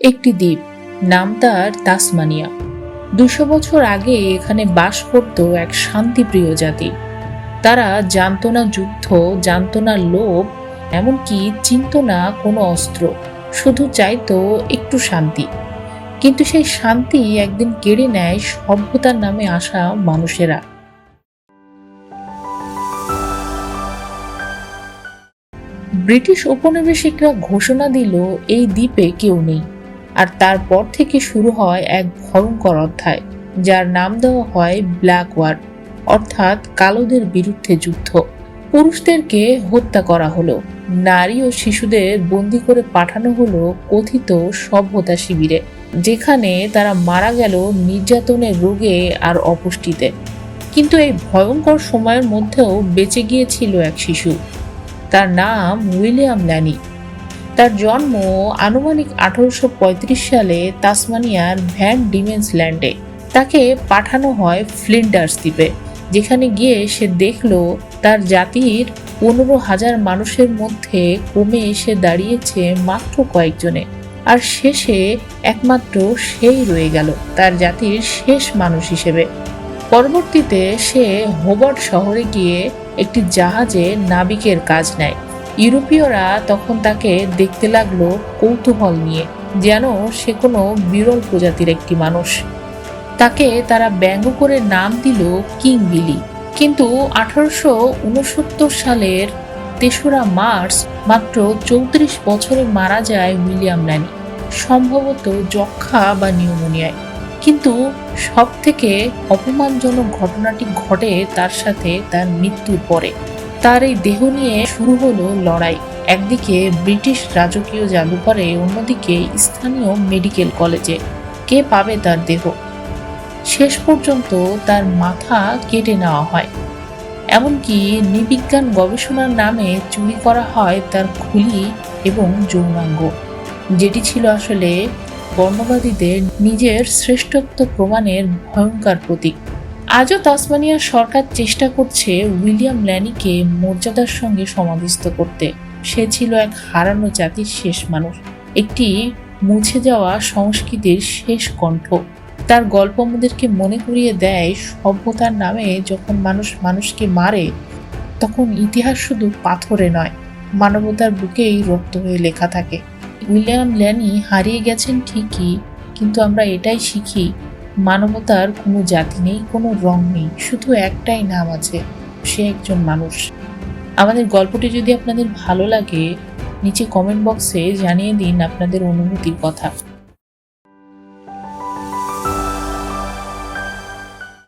একটি দ্বীপ, নাম তার তাসমানিয়া। দুশো বছর আগে এখানে বাস করত এক শান্তিপ্রিয় জাতি। তারা জানত না যুদ্ধ, জানত না লোভ, এমনকি চিনত না কোনো অস্ত্র, শুধু চাইতো একটু শান্তি। কিন্তু সেই শান্তি একদিন কেড়ে নেয় সভ্যতার নামে আসা মানুষেরা। ব্রিটিশ উপনিবেশিকরা ঘোষণা দিল, এই দ্বীপে কেউ নেই। আর তারপর থেকে শুরু হয় এক ভয়ঙ্কর অধ্যায়, যার নাম দেওয়া হয় ব্ল্যাক ওয়ার, অর্থাৎ কালোদের বিরুদ্ধে যুদ্ধ। পুরুষদেরকে হত্যা করা হলো। নারী ও শিশুদের বন্দি করে পাঠানো হলো কথিত সভ্যতা শিবিরে, যেখানে তারা মারা গেল নির্যাতনের রোগে আর অপুষ্টিতে। কিন্তু এই ভয়ঙ্কর সময়ের মধ্যেও বেঁচে গিয়েছিল এক শিশু। তার নাম উইলিয়াম ল্যানি। তার জন্ম আনুমানিক আঠারোশো পঁয়ত্রিশ সালে তাসমানিয়ার ভ্যান ডিমেন্স ল্যান্ডে। তাকে পাঠানো হয় ফ্লিন্ডার্স দ্বীপে, যেখানে গিয়ে সে দেখল তার জাতির পনেরো হাজার মানুষের মধ্যে কমে এসে দাঁড়িয়েছে মাত্র কয়েকজনে। আর শেষে একমাত্র সেই রয়ে গেল, তার জাতির শেষ মানুষ হিসেবে। পরবর্তীতে সে হোবার্ট শহরে গিয়ে একটি জাহাজে নাবিকের কাজ নেয়। ইউরোপীয়রা তখন তাকে দেখতে লাগল কৌতূহল নিয়ে, যেন সে কোনো বিরল প্রজাতির একটি মানুষ। তাকে তারা ব্যঙ্গ করে নাম দিল কিং বিলি। কিন্তু আঠারোশো উনসত্তর সালের তেসরা মার্চ মাত্র চৌত্রিশ বছরে মারা যায় উইলিয়াম ন্যানি সম্ভবত যক্ষা বা নিউমোনিয়ায়। কিন্তু সব থেকে অপমানজনক ঘটনাটি ঘটে তার সাথে তার মৃত্যুর পরে। তার এই দেহ নিয়ে শুরু হলো লড়াই। একদিকে ব্রিটিশ রাজকীয় জাদুঘরে অন্যদিকে স্থানীয় মেডিকেল কলেজে। কে পাবে তার দেহ? শেষ পর্যন্ত তার মাথা কেটে নেওয়া হয়। এমনকি নৃবিজ্ঞান গবেষণার নামে চুরি করা হয় তার খুলি এবং যৌনাঙ্গ। যেটি ছিল আসলে বর্ণবাদীদের নিজের শ্রেষ্ঠত্ব প্রমাণের ভয়ঙ্কর প্রতীক। আজও তাসমানিয়ার সরকার চেষ্টা করছে উইলিয়াম ল্যানিকে মর্যাদার সঙ্গে সমাধিস্থ করতে। সে ছিল এক হারানো জাতির শেষ মানুষ। একটি মুছে যাওয়া সংস্কৃতির শেষ কণ্ঠ। তার গল্প আমাদেরকে মনে করিয়ে দেয়, সভ্যতার নামে যখন মানুষ মানুষকে মারে, তখন ইতিহাস শুধু পাথরে নয়, মানবতার বুকেই রক্ত হয়ে লেখা থাকে। উইলিয়াম ল্যানি হারিয়ে গেছেন ঠিকই, কিন্তু আমরা এটাই শিখি মানবতার কোনো জাতি নেই, কোনো রং নেই, শুধু একটাই নাম আছে, সে একজন মানুষ। আমাদের গল্পটি যদি আপনাদের ভালো লাগে, নিচে কমেন্ট বক্সে জানিয়ে দিন আপনাদের অনুভূতির কথা।